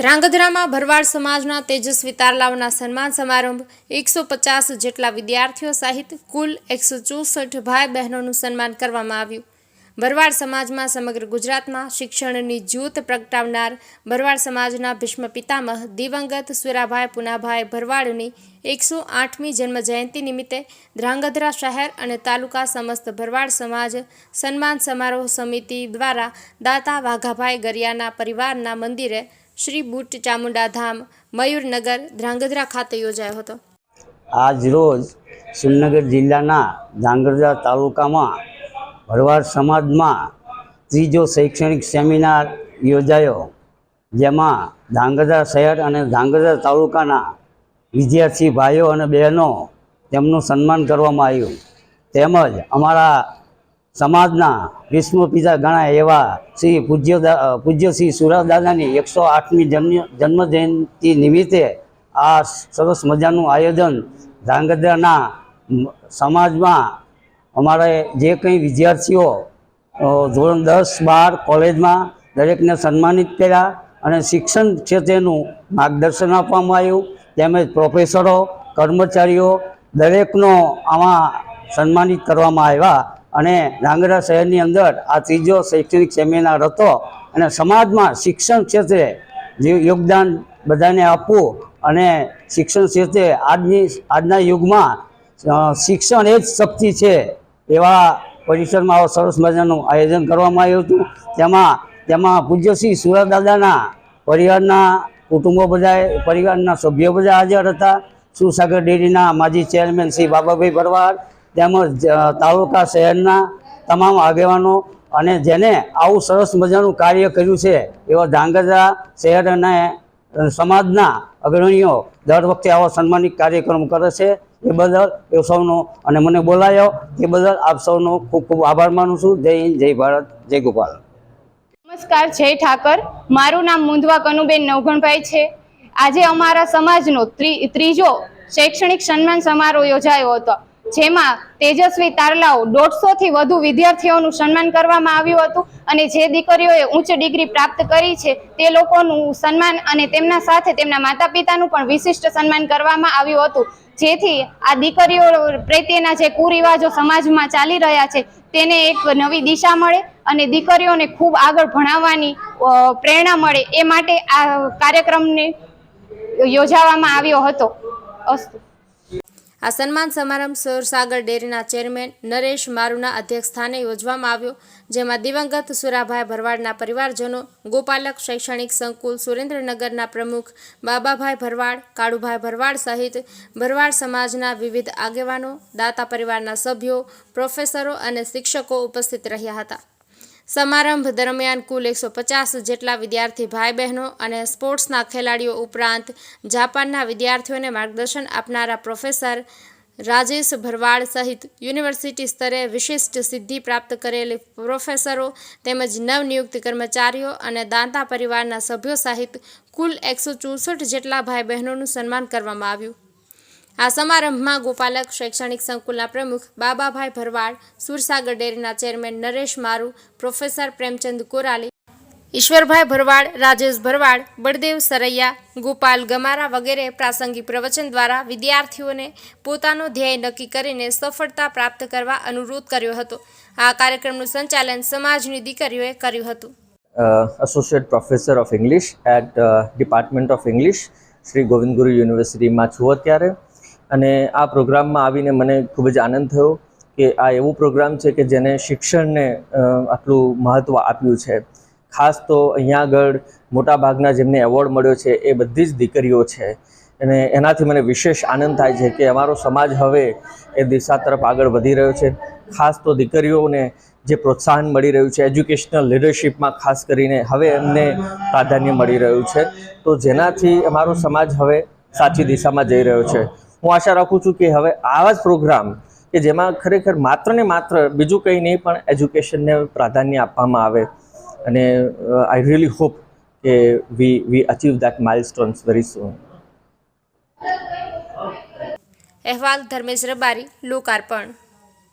ધ્રાંગધ્રામાં ભરવાડ સમાજના તેજસ્વી તારલાઓના સન્માન સમારંભ એકસો પચાસ જેટલા વિદ્યાર્થીઓ સહિત કુલ એકસો ચોસઠ ભાઈ બહેનોનું સન્માન કરવામાં આવ્યું. ભરવાડ સમાજમાં સમગ્ર ગુજરાતમાં શિક્ષણની જ્યોત પ્રગટાવનાર ભરવાડ સમાજના ભીષ્મ પિતામહ દિવંગત સુરાભાઈ પુનાભાઈ ભરવાડની એકસો આઠમી જન્મજયંતિ નિમિત્તે ધ્રાંગધ્રા શહેર અને તાલુકા સમસ્ત ભરવાડ સમાજ સન્માન સમારોહ સમિતિ દ્વારા દાતા વાઘાભાઈ ગરિયાના પરિવારના મંદિરે શ્રી બુટ ચામુંડા ધામ મયુરનગર ધ્રાંગધ્રા ખાતે યોજાયો હતો. આજ રોજ સુરનગર જિલ્લાના ધ્રાંગધ્રા તાલુકામાં ભરવાડ સમાજમાં ત્રીજો શૈક્ષણિક સેમિનાર યોજાયો, જેમાં ધ્રાંગધ્રા શહેર અને ધ્રાંગધ્રા તાલુકાના વિદ્યાર્થી ભાઈઓ અને બહેનો તેમનું સન્માન કરવામાં આવ્યું. તેમજ અમારા સમાજના વિશ્વ પિતા ગણાય એવા શ્રી પૂજ્ય પૂજ્ય શ્રી સુરાદાદાની એકસો આઠમી જન્મ જન્મજયંતિ નિમિત્તે આ સરસ મજાનું આયોજન ધ્રાંગધ્રાના સમાજમાં અમારે જે કંઈ વિદ્યાર્થીઓ ધોરણ દસ બાર કોલેજમાં દરેકને સન્માનિત કર્યા અને શિક્ષણ ક્ષેત્રેનું માર્ગદર્શન આપવામાં આવ્યું. તેમજ પ્રોફેસરો, કર્મચારીઓ દરેકનો આમાં સન્માનિત કરવામાં આવ્યા. અને ડાંગરા શહેરની અંદર આ ત્રીજો શૈક્ષણિક સેમિનાર હતો અને સમાજમાં શિક્ષણ ક્ષેત્રે જે યોગદાન બધાને આપવું અને શિક્ષણ ક્ષેત્રે આજની, આજના યુગમાં શિક્ષણ એ જ શક્તિ છે એવા પરિસરમાં આવો સરસ મજાનું આયોજન કરવામાં આવ્યું હતું. તેમાં તેમાં પૂજ્યશ્રી સુરત દાદાના પરિવારના કુટુંબો બધા પરિવારના સભ્યો બધા હાજર હતા. સુસાગર ડેરીના માજી ચેરમેન શ્રી બાબાભાઈ ભરવાડ તેમજ તાલુકા શહેરના તમામ આગેવાનો અને જેને આવું સરસ મજાનું કાર્ય કર્યું છે, એવા ધ્રાંગધ્રા શહેર અને સમાજના અગ્રણીઓ દર વખતે આવો સન્માનિત કાર્યક્રમ કરે છે. એ બદલ એ સૌનો અને મને બોલાયો. એ બદલ આપ સૌનો ખૂબ ખૂબ આભાર માનું છું. જય હિન્દ, જય ભારત, જય ગોપાલ. નમસ્કાર, જય ઠાકર. મારું નામ મુંદવા કનુબેન નવઘણભાઈ છે. આજે અમારા સમાજનો ત્રી- ત્રીજો શૈક્ષણિક સન્માન સમારોહ યોજાયો હતો. જેમાં તેજસ્વી તારલાઓ દોઢસો થી વધુ વિદ્યાર્થીઓનું સન્માન કરવામાં આવ્યું હતું અને જે દીકરીઓએ ઉચ્ચ ડિગ્રી પ્રાપ્ત કરી છે, તે લોકોનું સન્માન અને તેમના સાથે તેમના માતા પિતાનું પણ વિશિષ્ટ સન્માન કરવામાં આવ્યું હતું. જેથી આ દીકરીઓ પ્રત્યેના જે કુરિવાજો સમાજમાં ચાલી રહ્યા છે, તેને એક નવી દિશા મળે અને દીકરીઓને ખૂબ આગળ ભણાવવાની પ્રેરણા મળે એ માટે આ કાર્યક્રમને યોજાવામાં આવ્યો હતો. અસ્તુ આ સન્માન સમારંભ સુરસાગર ડેરીના ચેરમેન નરેશ મારુના અધ્યક્ષસ્થાને યોજવામાં આવ્યો, જેમાં દિવંગત સુરાભાઈ ભરવાડના પરિવારજનો, ગોપાલક શૈક્ષણિક સંકુલ સુરેન્દ્રનગરના પ્રમુખ બાબાભાઈ ભરવાડ, કાળુભાઈ ભરવાડ સહિત ભરવાડ સમાજના વિવિધ આગેવાનો, દાતા પરિવારના સભ્યો, પ્રોફેસરો અને શિક્ષકો ઉપસ્થિત રહ્યા હતા. સમારંભ દરમિયાન કુલ એકસો પચાસ જેટલા વિદ્યાર્થી ભાઈ બહેનો અને સ્પોર્ટ્સના ખેલાડીઓ ઉપરાંત જાપાનના વિદ્યાર્થીઓને માર્ગદર્શન આપનારા પ્રોફેસર રાજેશ ભરવાડ સહિત યુનિવર્સિટી સ્તરે વિશિષ્ટ સિદ્ધિ પ્રાપ્ત કરેલી પ્રોફેસરો તેમજ નવનિયુક્ત કર્મચારીઓ અને દાંતા પરિવારના સભ્યો સહિત કુલ એકસો ચોસઠ જેટલા ભાઈ બહેનોનું સન્માન કરવામાં આવ્યું. આ સમારંભમાં ગોપાલક શૈક્ષણિક સંકુલના પ્રમુખ બાબાભાઈ ભરવાડ, સુરસાગર ડેરીના ચેરમેન નરેશ મારુ, પ્રોફેસર પ્રેમચંદ કોરાલી, ઈશ્વરભાઈ ભરવાડ, રાજેશ ભરવાડ, બળદેવ સરૈયા, ગોપાલ ગમારા વગેરે પ્રાસંગિક પ્રવચન દ્વારા વિદ્યાર્થીઓને પોતાનો ધ્યેય નક્કી કરીને સફળતા પ્રાપ્ત કરવા અનુરોધ કર્યો હતો. આ કાર્યક્રમનું સંચાલન સમાજની દીકરીઓએ કર્યું હતું. Associate professor of English at department of English Shri Govind Guru યુનિવર્સિટીમાં છું અત્યારે. અને આ પ્રોગ્રામમાં આવીને મને ખૂબ જ આનંદ થયો કે આ એવું પ્રોગ્રામ છે કે જેને શિક્ષણને આટલું મહત્ત્વ આપ્યું છે. ખાસ તો અહીંયા આગળ મોટાભાગના જેમને એવોર્ડ મળ્યો છે એ બધી જ દીકરીઓ છે. અને એનાથી મને વિશેષ આનંદ થાય છે કે અમારો સમાજ હવે એ દિશા તરફ આગળ વધી રહ્યો છે. ખાસ તો દીકરીઓને જે પ્રોત્સાહન મળી રહ્યું છે, એજ્યુકેશનલ લીડરશિપમાં ખાસ કરીને હવે એમને પ્રાધાન્ય મળી રહ્યું છે. તો જેનાથી અમારો સમાજ હવે સાચી દિશામાં જઈ રહ્યો છે. હું આશા રાખું છું કે હવે આવા જ પ્રોગ્રામ કે જેમાં ખરેખર માત્ર ને માત્ર બીજું કંઈ નહીં, પણ એજ્યુકેશનને પ્રાધાન્ય આપવામાં આવે. અને આઈ રિયલી હોપ કે we we achieve that milestones very soon અહેવાલ ધર્મેશ રબારી, લોકાર્પણ.